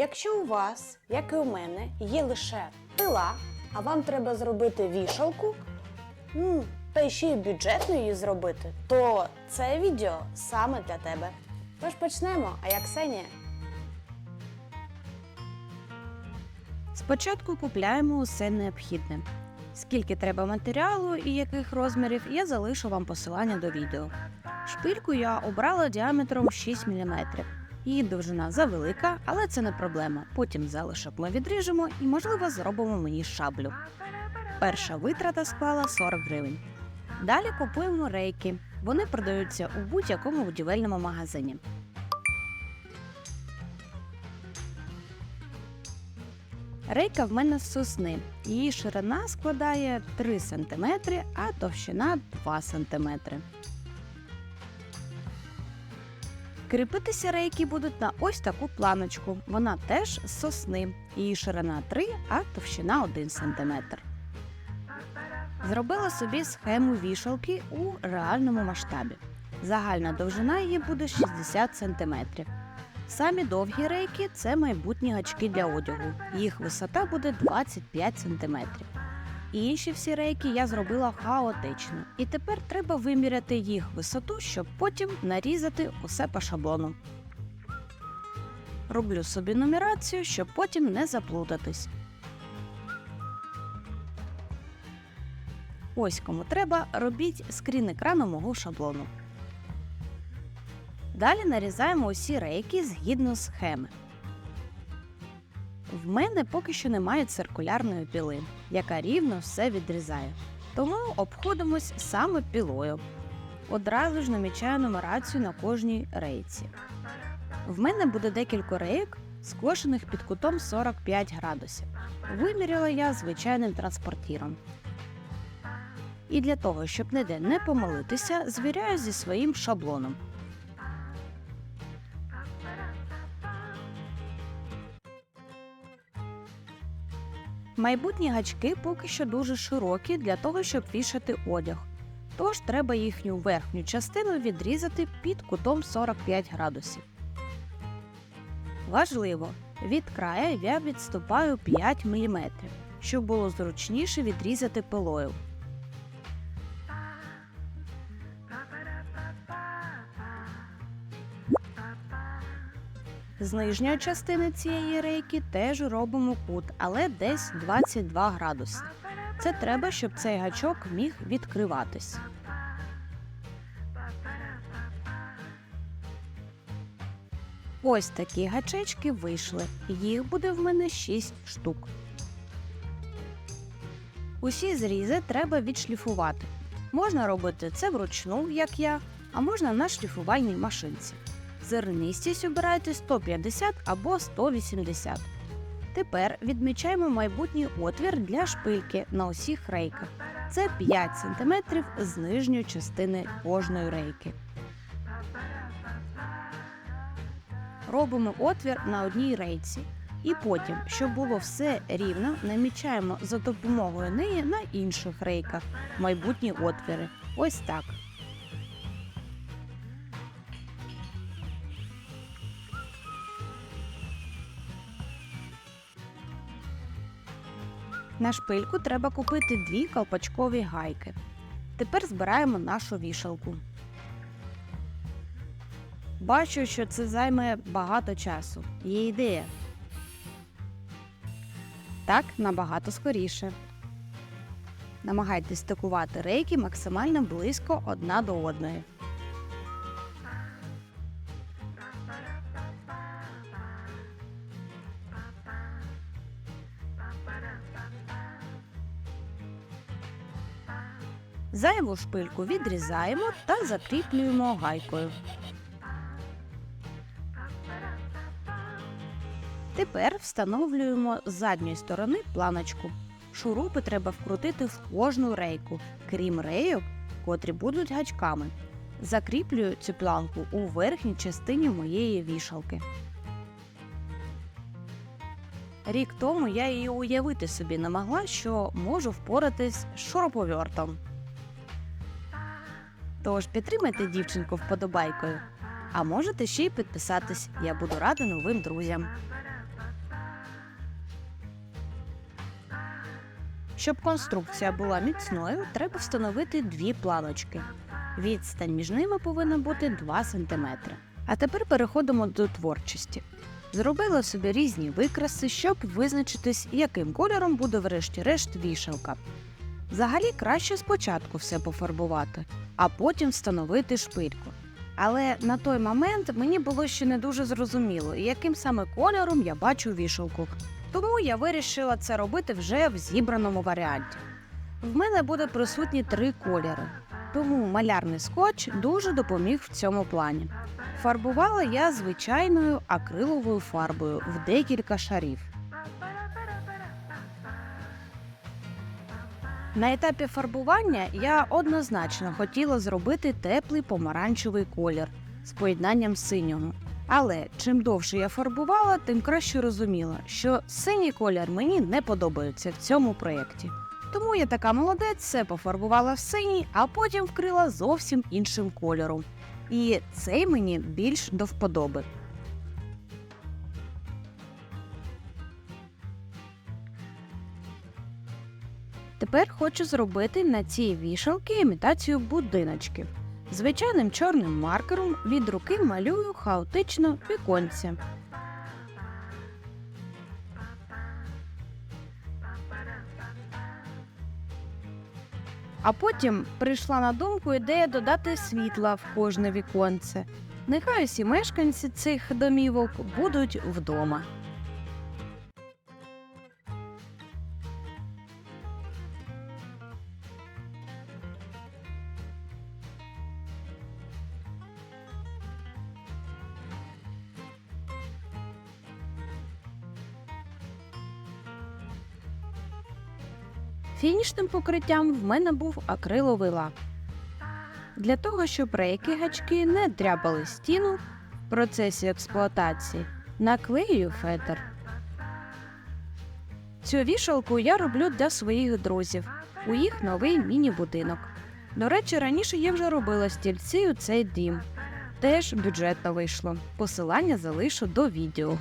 Якщо у вас, як і у мене, є лише пила, а вам треба зробити вішалку, та ще й бюджетно її зробити, то це відео саме для тебе. Тож почнемо, а я Ксенія. Спочатку купляємо усе необхідне. Скільки треба матеріалу і яких розмірів, я залишу вам посилання до відео. Шпильку я обрала діаметром 6 мм. Її довжина завелика, але це не проблема. Потім залишок ми відріжемо і, можливо, зробимо мені шаблю. Перша витрата склала 40 гривень. Далі купуємо рейки. Вони продаються у будь-якому будівельному магазині. Рейка в мене з сосни. Її ширина складає 3 см, а товщина 2 см. Кріпитися рейки будуть на ось таку планочку. Вона теж з сосни. Її ширина 3, а товщина 1 см. Зробила собі схему вішалки у реальному масштабі. Загальна довжина її буде 60 см. Самі довгі рейки це майбутні гачки для одягу. Їх висота буде 25 см. Інші всі рейки я зробила хаотично, і тепер треба виміряти їх висоту, щоб потім нарізати усе по шаблону. Роблю собі нумерацію, щоб потім не заплутатись. Ось кому треба, робіть скрін екрану мого шаблону. Далі нарізаємо усі рейки згідно схеми. В мене поки що немає циркулярної піли, яка рівно все відрізає. Тому обходимось саме пілою. Одразу ж намічаю нумерацію на кожній рейці. В мене буде декілька рейок, скошених під кутом 45 градусів. Виміряла я звичайним транспортіром. І для того, щоб ніде не помилитися, звіряю зі своїм шаблоном. Майбутні гачки поки що дуже широкі для того, щоб вішати одяг. Тож треба їхню верхню частину відрізати під кутом 45 градусів. Важливо, від краю я відступаю 5 мм, щоб було зручніше відрізати пилою. З нижньої частини цієї рейки теж робимо кут, але десь 22 градуси. Це треба, щоб цей гачок міг відкриватись. Ось такі гачечки вийшли. Їх буде в мене 6 штук. Усі зрізи треба відшліфувати. Можна робити це вручну, як я, а можна на шліфувальній машинці. Зернистість обирайте 150 або 180. Тепер відмічаємо майбутній отвір для шпильки на усіх рейках. Це 5 см з нижньої частини кожної рейки. Робимо отвір на одній рейці. І потім, щоб було все рівно, намічаємо за допомогою неї на інших рейках майбутні отвіри. Ось так. На шпильку треба купити дві колпачкові гайки. Тепер збираємо нашу вішалку. Бачу, що це займе багато часу. Є ідея. Так набагато скоріше. Намагайтесь стикувати рейки максимально близько одна до одної. Зайву шпильку відрізаємо та закріплюємо гайкою. Тепер встановлюємо з задньої сторони планочку. Шурупи треба вкрутити в кожну рейку, крім рейок, котрі будуть гачками. Закріплюю цю планку у верхній частині моєї вішалки. Рік тому я і уявити собі не могла, що можу впоратись з шуруповертом. Тож підтримайте дівчинку вподобайкою. А можете ще й підписатись. Я буду рада новим друзям. Щоб конструкція була міцною, треба встановити дві планочки. Відстань між ними повинна бути 2 см. А тепер переходимо до творчості. Зробила собі різні викраси, щоб визначитись, яким кольором буде врешті-решт вішалка. Взагалі краще спочатку все пофарбувати, а потім встановити шпильку. Але на той момент мені було ще не дуже зрозуміло, яким саме кольором я бачу вішалку. Тому я вирішила це робити вже в зібраному варіанті. В мене буде присутні три кольори, тому малярний скотч дуже допоміг в цьому плані. Фарбувала я звичайною акриловою фарбою в декілька шарів. На етапі фарбування я однозначно хотіла зробити теплий помаранчевий колір з поєднанням синього. Але чим довше я фарбувала, тим краще розуміла, що синій колір мені не подобається в цьому проєкті. Тому я така молодець, все пофарбувала в синій, а потім вкрила зовсім іншим кольором. І цей мені більш до вподоби. Тепер хочу зробити на цій вішалці імітацію будиночків. Звичайним чорним маркером від руки малюю хаотично віконце. А потім прийшла на думку ідея додати світла в кожне віконце. Нехай усі мешканці цих домівок будуть вдома. Фінішним покриттям в мене був акриловий лак. Для того, щоб рейки гачки не дряпали стіну в процесі експлуатації, наклею фетр. Цю вішалку я роблю для своїх друзів. У їх новий міні-будинок. До речі, раніше я вже робила стільці у цей дім. Теж бюджетно вийшло. Посилання залишу до відео.